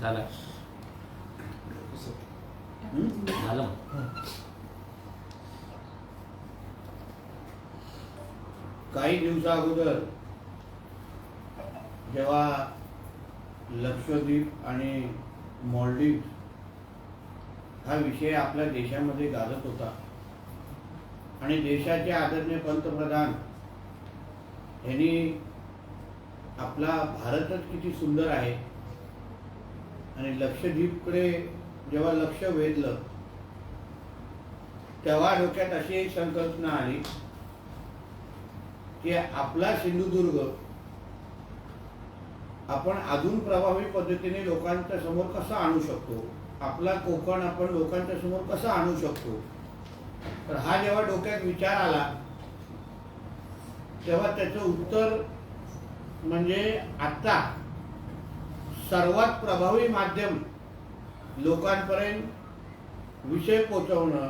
झालं. झालं. काही दिवसा अगोदर जेव्हा लक्षद्वीप आणि मॉलडीव हा विषय आपल्या देशामध्ये गाजत होता आणि देशाचे आदरणीय पंतप्रधान यांनी आपला भारतच किती सुंदर आहे. आणि लक्षद्वीपकडे जेव्हा लक्ष वेधलं तेव्हा डोक्यात अशी एक संकल्पना आली की आपला सिंधुदुर्ग आपण अजून प्रभावी पद्धतीने लोकांच्या समोर कसा आणू शकतो? आपला कोकण आपण लोकांच्या समोर कसा आणू शकतो? तर हा जेव्हा डोक्यात विचार आला तेव्हा त्याचं उत्तर म्हणजे आता सर्वात प्रभावी माध्यम लोकांपर्यंत विषय पोचवणं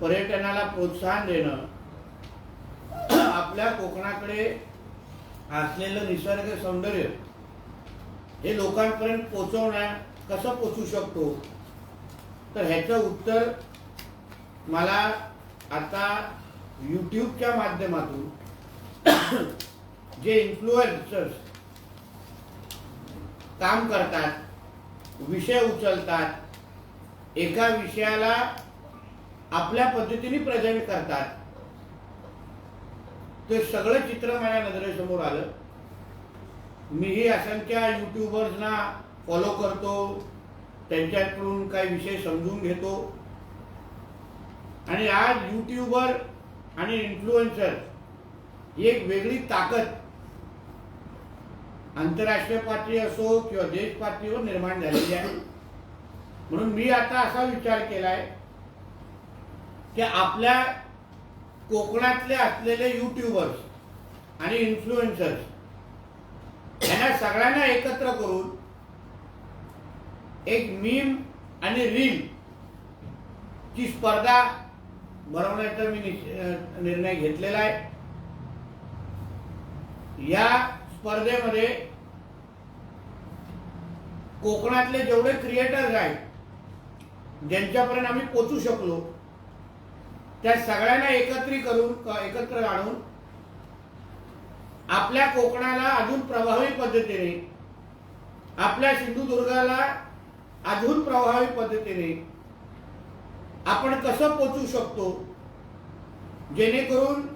पर्यटनाला प्रोत्साहन देणं आपल्या कोकणाकडे असलेलं निसर्ग सौंदर्य हे लोकांपर्यंत पोचवण्या कसं पोचू शकतो? तर ह्याचं उत्तर मला आता यूट्यूबच्या माध्यमातून जे इन्फ्लुएन्सर्स काम करतात विषय उचलतात एका विषयाला आपल्या पद्धतीने प्रेझेंट करतात ते सगळं चित्र माझ्या नजरेसमोर आलं. मीही असंख्य युट्यूबर्सना फॉलो करतो त्यांच्याकडून काही विषय समजून घेतो. आणि आज युट्यूबर आणि इन्फ्लुएन्सर ही एक वेगळी ताकद आंतरराष्ट्रीय पातळी असो किंवा देश पातळीवर निर्माण झालेली आहे. म्हणून मी आता असा विचार केलाय की आपल्या कोकणातले असलेले युट्यूबर्स आणि इन्फ्लुएन्सर्स यांना सगळ्यांना एकत्र करून एक मीम आणि रील ची स्पर्धा भरवण्याचा मी निर्णय घेतलेला आहे. या स्पर्धेमध्ये कोकणातले जेवढे क्रिएटर्स आहेत ज्यांच्यापर्यंत आम्ही पोचू शकलो त्या सगळ्यांना एकत्री करून एकत्र आणून आपल्या कोकणाला अजून प्रभावी पद्धतीने आपल्या सिंधुदुर्गाला अजून प्रभावी पद्धतीने आपण कसं पोचू शकतो जेणेकरून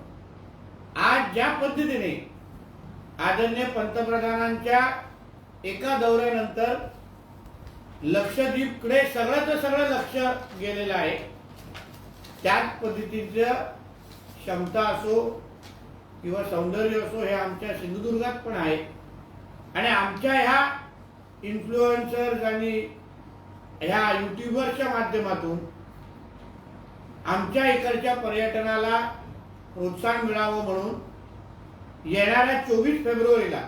आज ज्या पद्धतीने आदरणीय पंतप्रधानांच्या एका दौऱ्यानंतर लक्षद्वीपकडे सगळंच सगळं लक्ष गेलेलं आहे. त्याच पद्धतीचं क्षमता असो किंवा सौंदर्य असो हे आमच्या सिंधुदुर्गात पण आहे. आणि आमच्या ह्या इन्फ्लुएन्सर्स आणि ह्या युट्यूबरच्या माध्यमातून आमच्या इकडच्या पर्यटनाला प्रोत्साहन मिळावं म्हणून येणाऱ्या चोवीस फेब्रुवारीला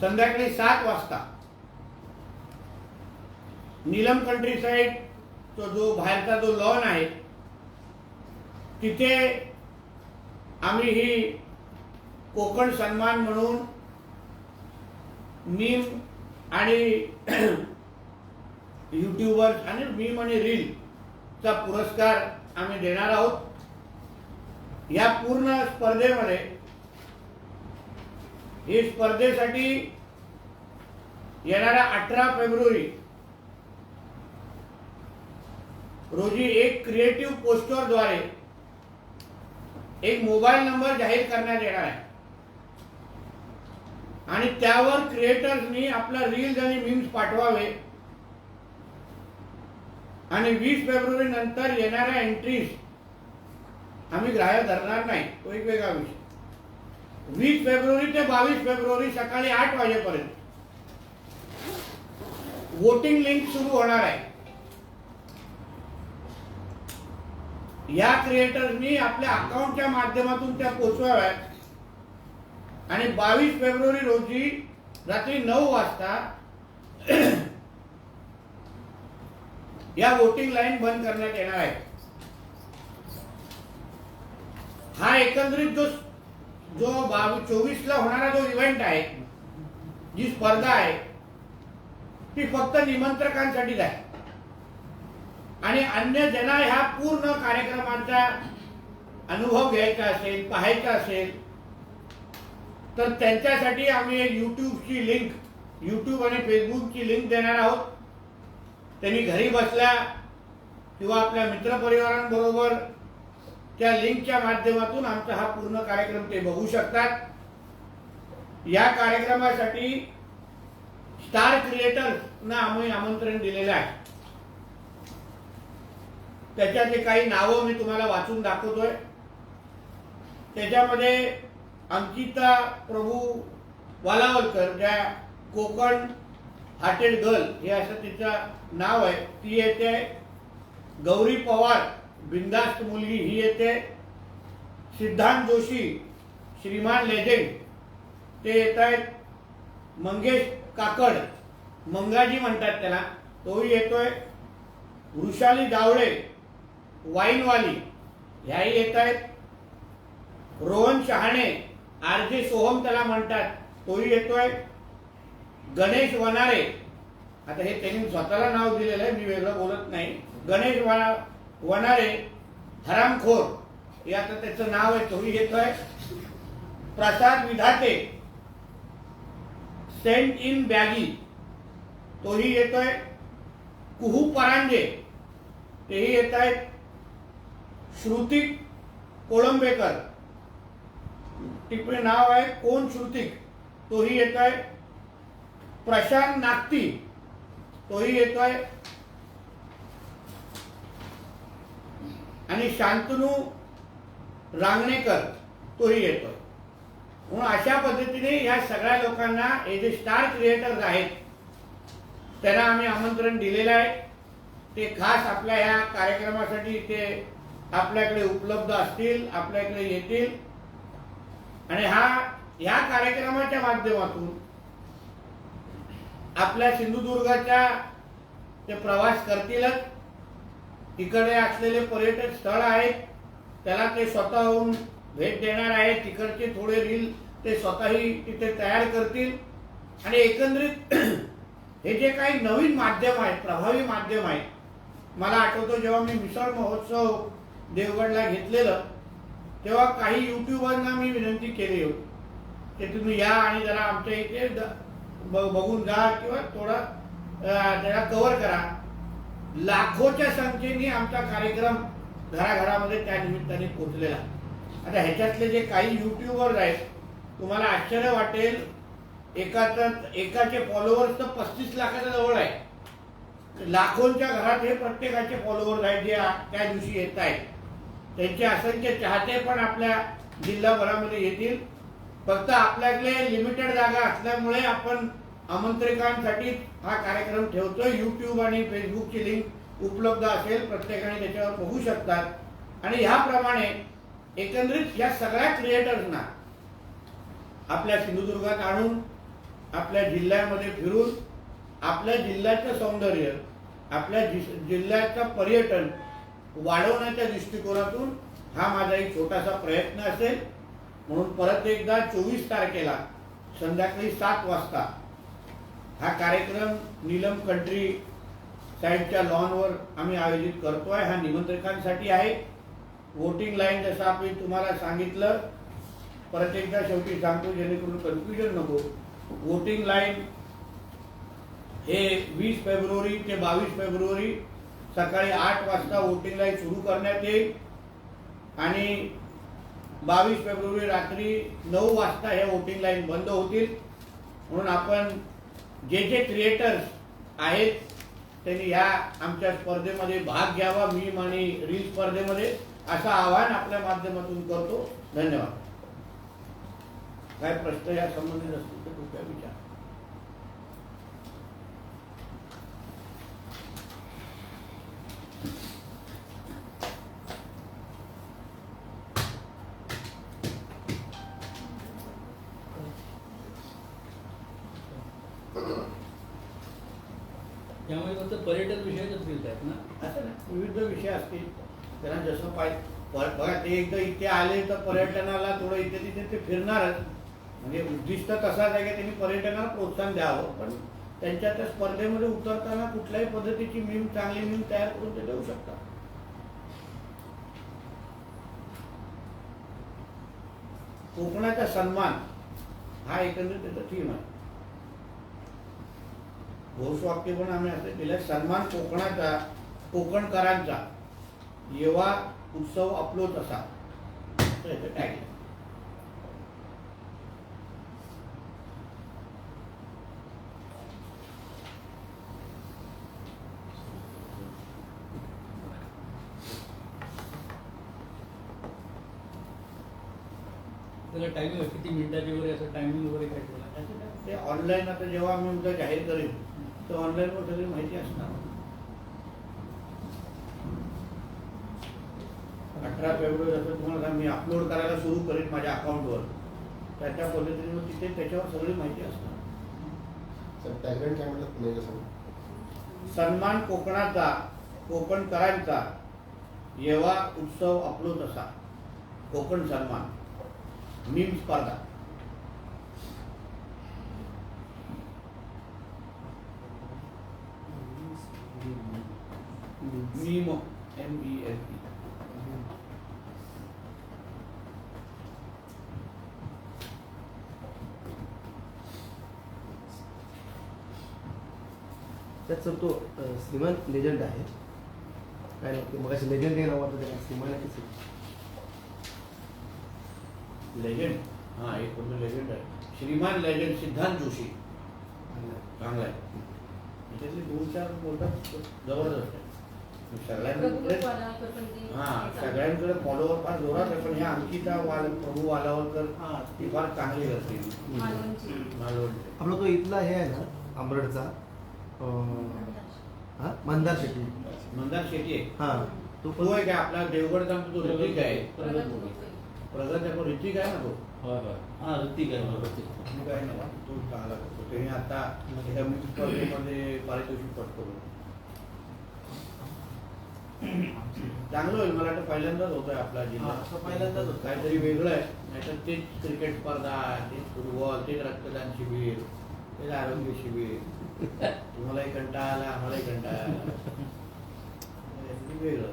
संध्याकाळी सात वाजता नीलम कंट्री साईड तो जो बाहेरचा जो लॉन आहे तिथे आम्ही ही कोकण सन्मान म्हणून मीम आणि युट्यूबर्स आणि मीम आणि रील चा पुरस्कार आम्ही देणार आहोत. या पूर्ण स्पर्धेमध्ये ही स्पर्धेसाठी येणाऱ्या अठरा फेब्रुवारी रोजी एक क्रिएटिव्ह पोस्टरद्वारे एक मोबाईल नंबर जाहीर करण्यात येणार आहे. आणि त्यावर क्रिएटर्सनी आपला रील्स आणि मीम्स पाठवावे. आणि वीस फेब्रुवारी नंतर येणाऱ्या एंट्रीज आम्ही ग्राह्य धरणार नाही. तो एक वेगळा विषय. वीस फेब्रुवारी ते बावीस फेब्रुवारी सकाळी आठ वाजेपर्यंत. वोटिंग लिंक सुरू होणार आहे. या क्रिएटर्सनी आपल्या अकाउंटच्या माध्यमातून त्या पोचवाव्यात आणि बावीस फेब्रुवारी रोजी रात्री नऊ वाजता या वोटिंग लाईन बंद करण्यात येणार आहे. हा एकंदरीत जो जो बावीस चोवीस ला होणारा जो इव्हेंट आहे जी स्पर्धा आहे ती फक्त निमंत्रकांसाठीच आहे आणि अन्य ज्यांना ह्या पूर्ण कार्यक्रमाचा अनुभव घ्यायचा असेल पाहायचा असेल तर त्यांच्यासाठी आम्ही एक यूट्यूबची लिंक यूट्यूब आणि फेसबुकची लिंक देणार आहोत. त्यांनी घरी बसल्या किंवा आपल्या मित्रपरिवारांबरोबर त्या लिंकच्या माध्यमातून आमचा हा पूर्ण कार्यक्रम ते बघू शकतात. या कार्यक्रमासाठी स्टार क्रिएटर्सना आम्ही आमंत्रण दिलेलं आहे. त्याच्यातले काही नावं मी तुम्हाला वाचून दाखवतोय. त्याच्यामध्ये अंकिता प्रभू वालावलकर ज्या कोकण हार्टेड गर्ल हे असं तिचं नाव आहे. ती येते गौरी पवार. बिंदास्त मुलगी ही येते. सिद्धांत जोशी श्रीमान लेजेंड ते येत आहेत मंगेश काकड. मंगाजी म्हणतात त्याला. तोही येतोय. वृषाली जावळे वाईनवाली. ह्याही येत आहेत रोहन शहाणे आर जे सोहम त्याला म्हणतात. तोही येतोय. गणेश वनारे. आता हे त्यांनी स्वतःला नाव दिलेलं आहे मी वेगळं बोलत नाही. गणेश वना वनारे हरामखोर हे आता त्याचं नाव आहे तोही येतोय प्रसाद विधाते. सेंट इन बॅगी. तोही येतोय. कुहू परांजे. तेही येत आहेत श्रुतिक कोळंबेकर. तिकडे नाव आहे कोण श्रुतिक? तोही येत आहे प्रशांत नागती. तोही येतोय. आणि शांतनू रांगणेकर तोही येतोय म्हणून अशा पद्धतीने या सगळ्या लोकांना हे जे स्टार क्रिएटर्स आहेत त्यांना आम्ही आमंत्रण दिलेलं आहे. ते खास आपल्या ह्या कार्यक्रमासाठी ते आपल्याकडे उपलब्ध असतील आपल्याकडे येतील. आणि हा ह्या कार्यक्रमाच्या माध्यमातून आपल्या सिंधुदुर्गाच्या ते प्रवास करतीलच. तिकडे असलेले पर्यटन स्थळ आहेत त्याला ते स्वतःहून भेट देणार आहेत. तिकडचे थोडे रील ते स्वतःही तिथे तयार करतील. आणि एकंदरीत हे जे काही नवीन माध्यम आहेत प्रभावी माध्यम आहेत मला आठवतो जेव्हा मी मिसळ महोत्सव देवगडला घेतलेलं तेव्हा काही युट्यूबरना मी विनंती केली होती. ते तुम्ही या आणि जरा आमच्या इथे द- ब- बघून जा किंवा थोडा त्याला कव्हर करा. लाखोच्या संख्येने आमचा कार्यक्रम घराघरामध्ये त्या निमित्ताने पोचलेला. आता ह्याच्यातले जे काही युट्यूबर्स आहेत तुम्हाला आश्चर्य वाटेल एकाच एकाचे फॉलोअर्स तर पस्तीस लाखाच्या जवळ आहे लाखोंच्या घरात हे प्रत्येकाचे फॉलोअर्स आहेत जे त्या दिवशी येत आहेत. त्यांचे असंख्य चाहते पण आपल्या जिल्हाभरामध्ये येतील. फक्त आपल्याकडे लिमिटेड जागा असल्यामुळे आपण आमंत्रिकांसाठी हा कार्यक्रम ठेवतोय. युट्यूब आणि फेसबुकची लिंक उपलब्ध असेल प्रत्येकाने त्याच्यावर बघू शकतात. आणि ह्याप्रमाणे एकंदरीत या सगळ्या क्रिएटर्सना आपल्या सिंधुदुर्गात आणून आपल्या जिल्ह्यामध्ये फिरून आपल्या जिल्ह्याचं सौंदर्य आपल्या जि- जिल्ह्याचं पर्यटन वाढवण्याच्या दृष्टिकोनातून हा माझा एक छोटासा प्रयत्न असेल. म्हणून परत एकदा चोवीस तारखेला संध्याकाळी सात वाजता हा कार्यक्रम नीलम कंट्री साईडच्या लॉनवर आम्ही आयोजित करतोय. हा निमंत्रकांसाठी आहे. वोटिंग लाईन जसं आम्ही तुम्हाला सांगितलं परत एकदा शेवटी सांगतो जेणेकरून कन्फ्युजन नको. वोटिंग लाईन हे वीस फेब्रुवारी ते बावीस फेब्रुवारी सकाळी आठ वाजता वोटिंग लाईन सुरू करण्यात येईल. आणि बावीस फेब्रुवारी रात्री नऊ वाजता हे वोटिंग लाईन बंद होतील. म्हणून आपण जे जे क्रिएटर्स आहेत त्यांनी या आमच्या स्पर्धेमध्ये भाग घ्यावा मी आणि रील स्पर्धेमध्ये असं आवाहन आपल्या माध्यमातून करतो. धन्यवाद. काय प्रश्न या संबंधित असतील तर कृपया विचार. त्यामुळे फक्त पर्यटन विषयातच फिरत आहेत ना? असं नाही विविध विषय असतील. त्यांना जसं पाहिजे बघा ते एकदा इथे आले तर पर्यटनाला थोडं इथे तिथे ते फिरणारच. म्हणजे उद्दिष्ट तसाच आहे की त्यांनी पर्यटनाला प्रोत्साहन द्यावं. पण त्यांच्या त्या स्पर्धेमध्ये उतरताना कुठल्याही पद्धतीची मीम चांगली मीम तयार करून ते देऊ शकतात. कोकणाचा सन्मान हा एकंदरीत त्याचा थीम आहे. घोषवाक्य पण आम्ही असं केलं सन्मान कोकणाचा कोकणकरांचा येवा उत्सव tag आहे. त्याला टायमिंग किती मिनिटाची वगैरे असं टायमिंग वगैरे काय. ते ऑनलाईन आता जेव्हा आम्ही उद्या जाहीर करेन तर ऑनलाईनवर सगळी माहिती असणार. अठरा फेब्रुवारी असं तुम्हाला सांग, मी अपलोड करायला सुरू करेन माझ्या अकाउंटवर त्याच्या पद्धतीने मग तिथे त्याच्यावर सगळी माहिती असणार. सन्मान कोकणाचा कोकणकरांचा येवा उत्सव आपलो तसा कोकण सन्मान. मीम स्पर्धा. ई एल ई त्यात सर तो श्रीमान लेजंड आहे. काय नाही ते? मगाशी लेजंड हे नाव वाटतं त्याला श्रीमान आहे. लेजंड हा एक पूर्ण लेजंड आहे. श्रीमान लेजंड सिद्धांत जोशी. चांगला आहे. त्याच्यातले दोन चार बोलतात. जबरदस्त आहे. सगळ्यांकडे हा सगळ्यांकडे फॉलोवर फार जोरात आहे पण ह्या अंकिता वाल प्रभू वालावकर हा. ती फार चांगली करते. आपला तो इथला हे आहे ना आंबरडचा अ, हा? मंदार शेट्टी. मंदार शेट्टी आहे. हा. तो तो आहे काय आपला देवगडचा तो ऋतिक आहे. प्रगत आहे पण ऋतिक आहे ना तो? हा ऋतिक आहे बरोबर. ऋतिक. आहे ना तो चांगला करतो त्याने आता पारितोषिक पटकवलं चांगलं होईल मला वाटतं पहिल्यांदाच होतोय आपला जिल्हा. असं पहिल्यांदाच होतोय. काहीतरी वेगळं आहे. नाहीतर तेच क्रिकेट स्पर्धा तेच फुटबॉल तेच रक्तदान शिबिर तेच आरोग्य शिबिर. तुम्हालाही कंटाळा आला आम्हालाही कंटाळा आला. वेगळं.